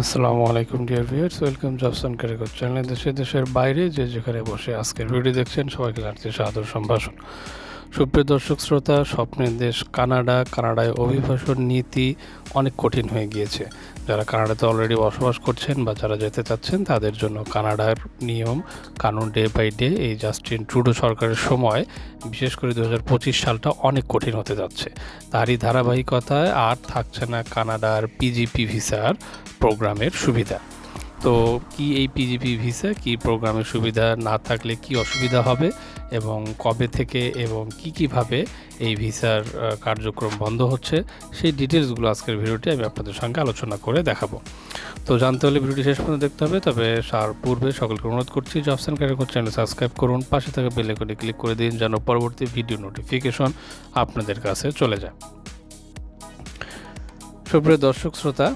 আসসালামু আলাইকুম dear viewers welcome জবসন কারিগর চ্যানেল দেশে দেশের বাইরে যে যেখানে বসে আজকের ভিডিও দেখছেন, সবাইকে জানাচ্ছি সাদর সম্ভাষণ। সুপ্রিয় দর্শক, শ্রোতা, স্বপ্নের দেশ কানাডা, কানাডায় অভিবাসন নীতি অনেক কঠিন হয়ে গিয়েছে। যারা কানাডাতে অলরেডি বসবাস করছেন বা যারা যেতে চাচ্ছেন, তাদের জন্য কানাডার নিয়ম, কানুন ডে বাই ডে এই জাস্টিন ট্রুডো সরকারের সময়, বিশেষ করে দু হাজার পঁচিশ সালটা অনেক কঠিন হতে যাচ্ছে। তারই ধারাবাহিকতায় আর থাকছে না কানাডার পিজিপি ভিসার প্রোগ্রামের সুবিধা। তো কি এই পিজিপি ভিসা কি প্রোগ্রামের সুবিধা না থাকলে কি অসুবিধা হবে? এবং কবে থেকে এবং কি কীভাবে এই ভিসার কার্যক্রম বন্ধ হচ্ছে, সেই ডিটেলসগুলো আজকের ভিডিওটি আমি আপনাদের সঙ্গে আলোচনা করে দেখাবো। তো জানতে হলে ভিডিওটি শেষ পর্যন্ত দেখতে হবে, তবে সার পূর্বে সকলকে অনুরোধ করছি জবসান ক্যারিকর চ্যানেল সাবস্ক্রাইব করুন, পাশে থাকা বেল আইকনে ক্লিক করে দিন, যেন পরবর্তী ভিডিও নোটিফিকেশন আপনাদের কাছে চলে যায়। সুপ্রিয় দর্শক, শ্রোতা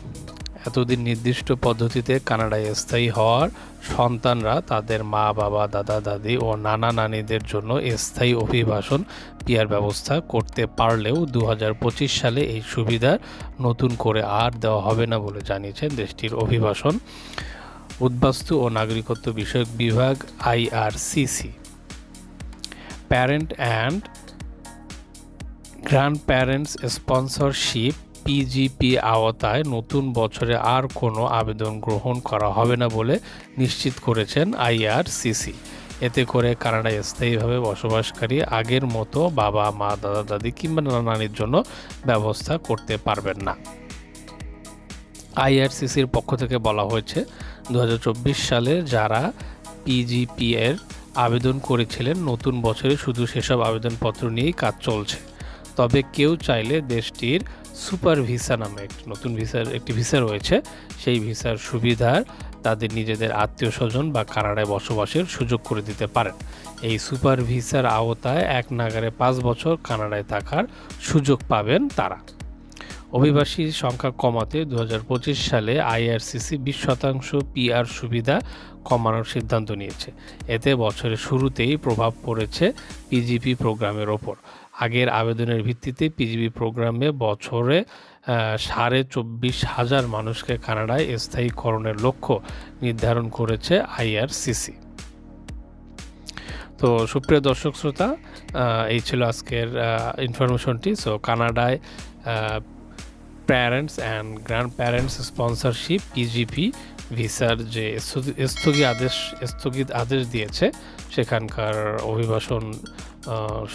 এতদিন নির্দিষ্ট পদ্ধতিতে কানাডায় স্থায়ী হওয়ার সন্তানরা তাদের মা, বাবা, দাদা, দাদি ও নানা নানিদের জন্য স্থায়ী অভিবাসন, পিয়ার ব্যবস্থা করতে পারলেও দু হাজার পঁচিশ সালে এই সুবিধা নতুন করে আর দেওয়া হবে না বলে জানিয়েছেন দেশটির অভিবাসন, উদ্বাস্তু ও নাগরিকত্ব বিষয়ক বিভাগ IRCC parent and grandparents sponsorship PGP আওতায় নতুন বছরে আর কোনো আবেদন গ্রহণ করা হবে না বলে নিশ্চিত করেছেন আইআরসিসি এতে করে কানাডায় স্থায়ীভাবে বসবাসকারী আগের মতো বাবা, মা দাদা দাদি কিংবা নানা নানির জন্য ব্যবস্থা করতে পারবেন না। আইআরসিসির পক্ষ থেকে বলা হয়েছে দু হাজার চব্বিশ সালে যারা পিজিপি এর আবেদন করেছিলেন, নতুন বছরে শুধু সেসব আবেদনপত্র নিয়েই কাজ চলছে। তবে কেউ চাইলে দেশটির সুপার ভিসা নামে একটি নতুন ভিসার, একটি ভিসা রয়েছে। সেই ভিসার সুবিধার তাদের নিজেদের আত্মীয় স্বজন বা কানাডায় বসবাসের সুযোগ করে দিতে পারেন। এই সুপার ভিসার আওতায় এক নাগারে পাঁচ বছর কানাডায় থাকার সুযোগ পাবেন তারা। অভিবাসীর সংখ্যা কমাতে দু হাজার পঁচিশ সালে আইআরসিসি বিশ শতাংশ পিআর সুবিধা কমানোর সিদ্ধান্ত নিয়েছে। এতে বছরের শুরুতেই প্রভাব পড়েছে পিজিপি প্রোগ্রামের ওপর। আগের আবেদনের ভিত্তিতে পিজিবি প্রোগ্রামে বছরে সাড়ে চব্বিশ হাজার মানুষকে কানাডায় স্থায়ীকরণের লক্ষ্য নির্ধারণ করেছে আইআরসিসি তো সুপ্রিয় দর্শক শ্রোতা এই ছিল আজকের ইনফরমেশনটি সো কানাডায় parents and grandparents sponsorship PGP ভিসার যে স্থগি- স্থগিত আদেশ স্থগিত আদেশ দিয়েছে, সেখানকার অভিবাসন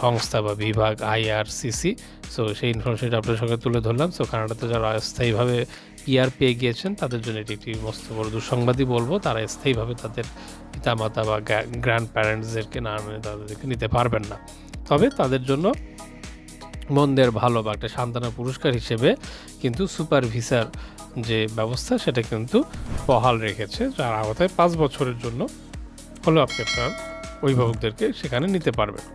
সংস্থা বা বিভাগ আইআরসিসি সো সেই ইনফরমেশনটা আপনার সঙ্গে তুলে ধরলাম। সো কানাডাতে যারা স্থায়ীভাবে পিআর পেয়ে গিয়েছেন তাদের জন্য এটি একটি মস্ত বড় দুঃসংবাদই বলব। তারা স্থায়ীভাবে তাদের পিতামাতা বা গ্র্যান্ড প্যারেন্টসদেরকে না তাদেরকে নিতে পারবেন না। তবে তাদের জন্য মন্দের ভালো বা একটা সান্ত্বনা পুরস্কার হিসেবে কিন্তু সুপার ভিসার যে ব্যবস্থা, সেটা কিন্তু বহাল রেখেছে। যার আওতায় পাঁচ বছরের জন্য হলেও আপনি আপনার অভিভাবকদেরকে সেখানে নিতে পারবেন।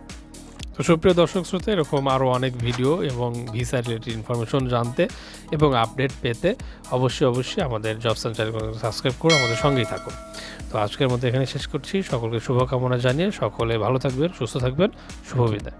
তো সুপ্রিয় দর্শক শ্রোতা, এরকম আরও অনেক ভিডিও এবং ভিসা রিলেটেড ইনফরমেশন জানতে এবং আপডেট পেতে অবশ্যই অবশ্যই আমাদের জবসান চ্যানেল সাবস্ক্রাইব করে আমাদের সঙ্গেই থাকুন। তো আজকের মধ্যে এখানে শেষ করছি। সকলকে শুভকামনা জানিয়ে সকলে ভালো থাকবেন, সুস্থ থাকবেন। শুভ বিদায়